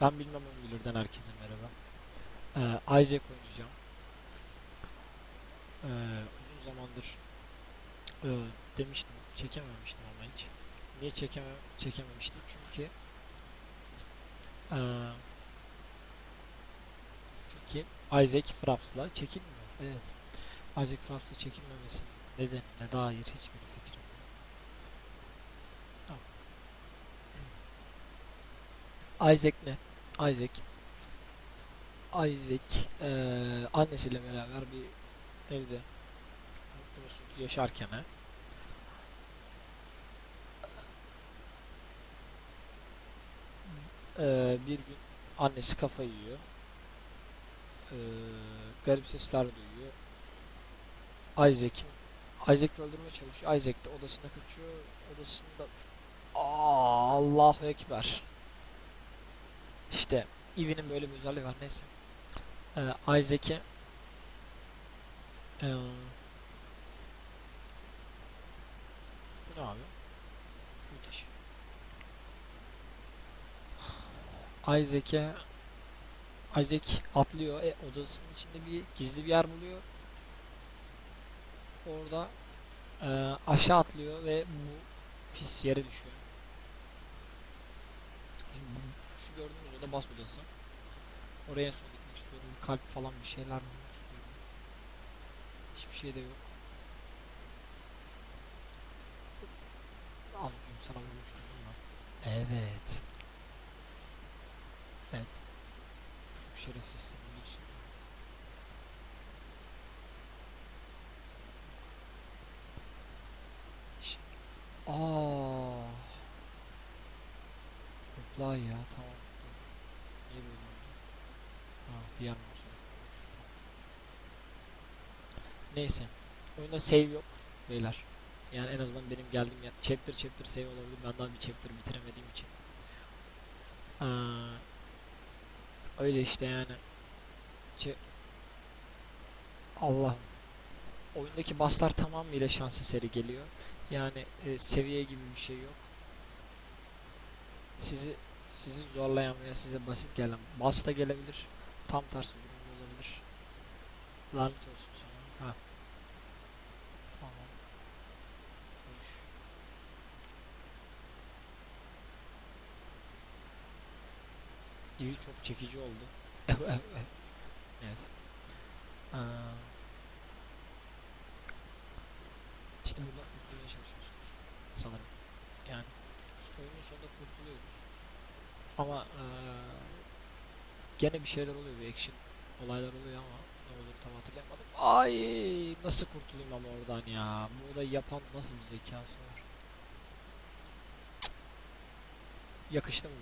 Ben bilmem onu bilirden herkese merhaba. Ee, Isaac oynayacağım. Ee, uzun zamandır e, demiştim, çekememiştim ama hiç. Niye çekeme çekememiştim? Çünkü e, çünkü Isaac Fraps'la çekilmiyor. Evet. Isaac Fraps'la çekilmemesinin nedenine dair hiçbir fikrim yok. Isaac ne? Isaac Isaac eee, annesiyle beraber bir evde yaşarken eee, bir gün annesi kafayı yiyor. Eee, garip sesler duyuyor. Isaac'in Isaac'i öldürmeye çalışıyor. Isaac de odasına kaçıyor. Odasında Allahu Ekber. İşte Eevee'nin böyle bir özelliği var neyse. Ee, Isaac'i ee, bu ne abi? Müthiş. Isaac'e Isaac atlıyor. E, odasının içinde bir gizli bir yer buluyor. Orada ee, aşağı atlıyor ve bu pis yere düşüyor. Şimdi şu gördüğünüz oda bas odası. Oraya en son gitmek istiyorum. Kalp falan bir şeyler bulmak istiyorum. Hiçbir şey de yok. Az önce sana vurmuştum mi? Evet. Evet. Çok şerefsizsin biliyorsun. Aa. Reply ya tamam. Ha diğer. Neyse. Oyunda save yok beyler. Yani en azından benim geldiğim yer chapter chapter save olabilir. Ben daha bir chapter bitiremediğim için. Aa, öyle işte yani. Ç- Allah'ım. Oyundaki bosslar tamamıyla şans eseri geliyor. Yani e, seviye gibi bir şey yok. Sizi sizi zorlayan veya size basit gelen boss da gelebilir. Tam tersi durum olabilir. Lanet olsun sana. Ha. Tamam. Konuş. İyi çok çekici oldu. evet. Aa, işte buradan kurtulmaya çalışıyorsunuz. Sanırım. Yani oyunun sonunda kurtuluyoruz. Ama eee, gene bir şeyler oluyor. Bir action olaylar oluyor ama ne olur tam hatırlayamadım. Ay nasıl kurtulayım ama oradan ya. Bu olayı yapan nasıl bir zekası var? Yakıştı mı?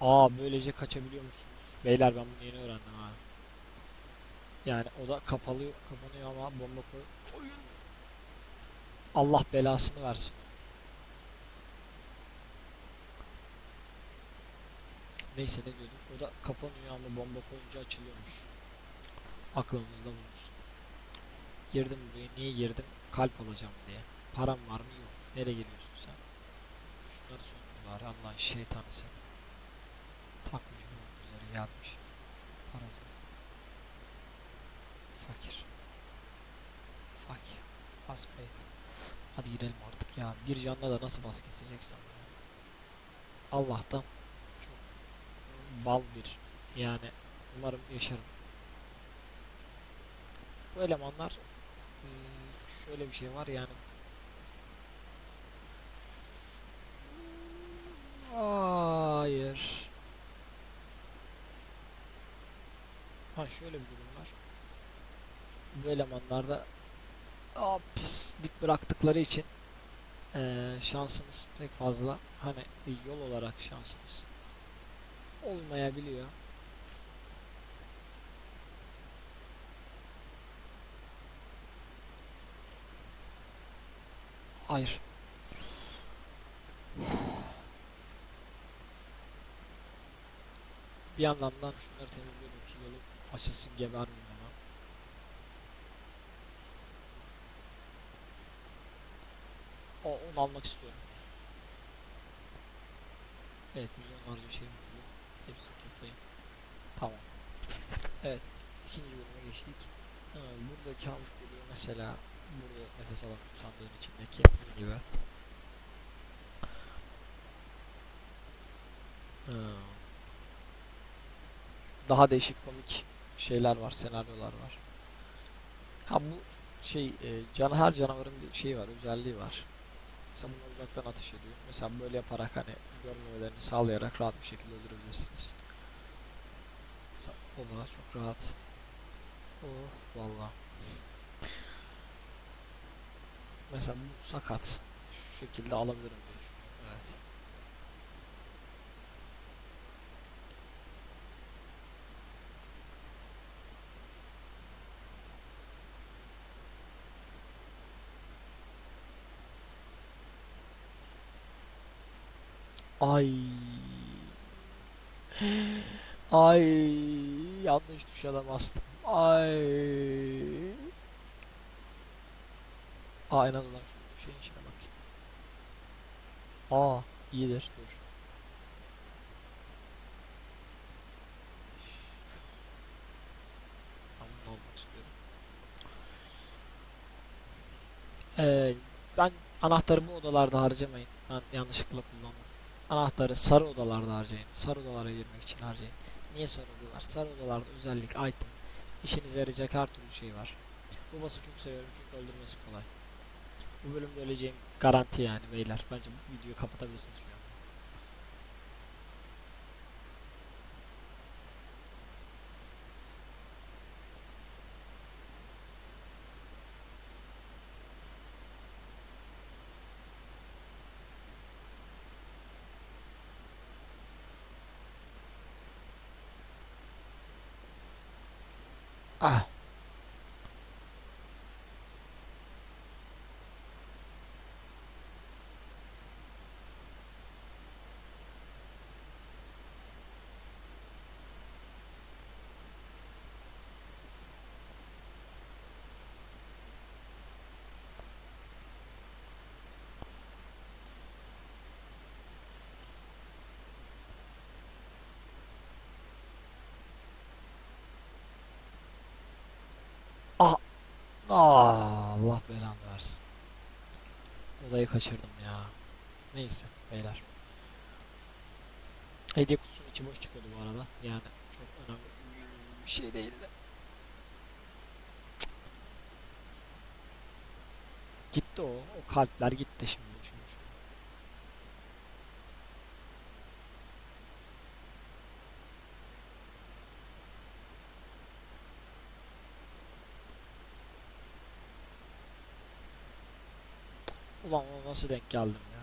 Aa böylece kaçabiliyor musunuz? Beyler ben bunu yeni öğrendim ha. Yani o da kapalı kapanıyor ama bomba koy koyun. Allah belasını versin. Neyse ne diyordum. O da kapanıyor ama bomba koyunca açılıyormuş. Aklınızda bulunsun. Girdim buraya. Niye girdim? Kalp alacağım diye. Param var mı? Yok. Nereye giriyorsun sen? Şunları bari. Allah'ın şeytanı seni. Takmış bu üzeri gelmiş. Parasız. Fakir. Fakir. Basket. Hadi girelim artık ya. Bir canla da nasıl bas keseceksen. ya. Allah'tan çok bal bir. Yani umarım yaşarım. Bu elemanlar eee, şöyle bir şey var yani Hayır. Ha şöyle bir durum var. Bu elemanlarda aa, pislik bıraktıkları için eee, şansınız pek fazla hani yol olarak şansınız olmayabiliyor. Hayır. Bir yandan da şunları temizliyorum ki yolu açılsın gebermeyeyim ama. O, onu almak istiyorum. Evet milyonlarca şey buluyor. Hepsini toplayın. Tamam. Evet. ikinci bölüme geçtik. Ha, burada kabus mesela. Burada nefes alamıyor sandığın içindeki gibi. Ha. Daha değişik komik şeyler var, senaryolar var. Ha bu şey e, can her canavarın bir şeyi var, özelliği var. Mesela bunu uzaktan ateş ediyor. Mesela böyle yaparak hani görmemelerini sağlayarak rahat bir şekilde öldürebilirsiniz. Mesela oba çok rahat. Oh valla. Mesela bu sakat. Şu şekilde alabilirim diye düşünüyorum. Evet. Ay. Ay. Yanlış tuşa. Ay. Aa en azından şu şeyin içine bakayım. Aa iyidir. Dur. Ben. Ee, ben anahtarı bu odalarda harcamayın. Ben yanlışlıkla kullandım. Anahtarı sarı odalarda harcayın. Sarı odalara girmek için harcayın. Niye sarı odalar? Sarı odalarda özellik, item, işinize yarayacak her türlü şey var. Bu boss'u çok seviyorum çünkü öldürmesi kolay. Bu bölümde öleceğim garanti yani beyler. Bence bu videoyu kapatabilirsiniz şu an. Ah. Allah belanı versin. Odayı kaçırdım ya. Neyse beyler. Hediye kutusunun içi boş çıkıyordu bu arada. Yani çok önemli bir şey değildi. Gitti o. O kalpler gitti şimdi. Ulan ona nasıl denk geldim ya?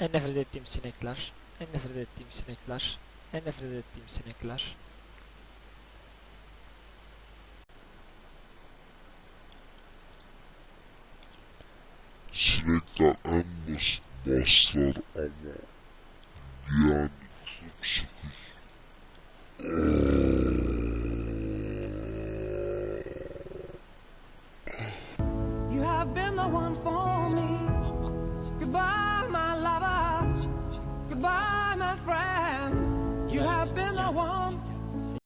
En nefret ettiğim sinekler. En nefret ettiğim sinekler. En nefret ettiğim sinekler. Sinekler en basit bosslar ama yani çok sıkıcı.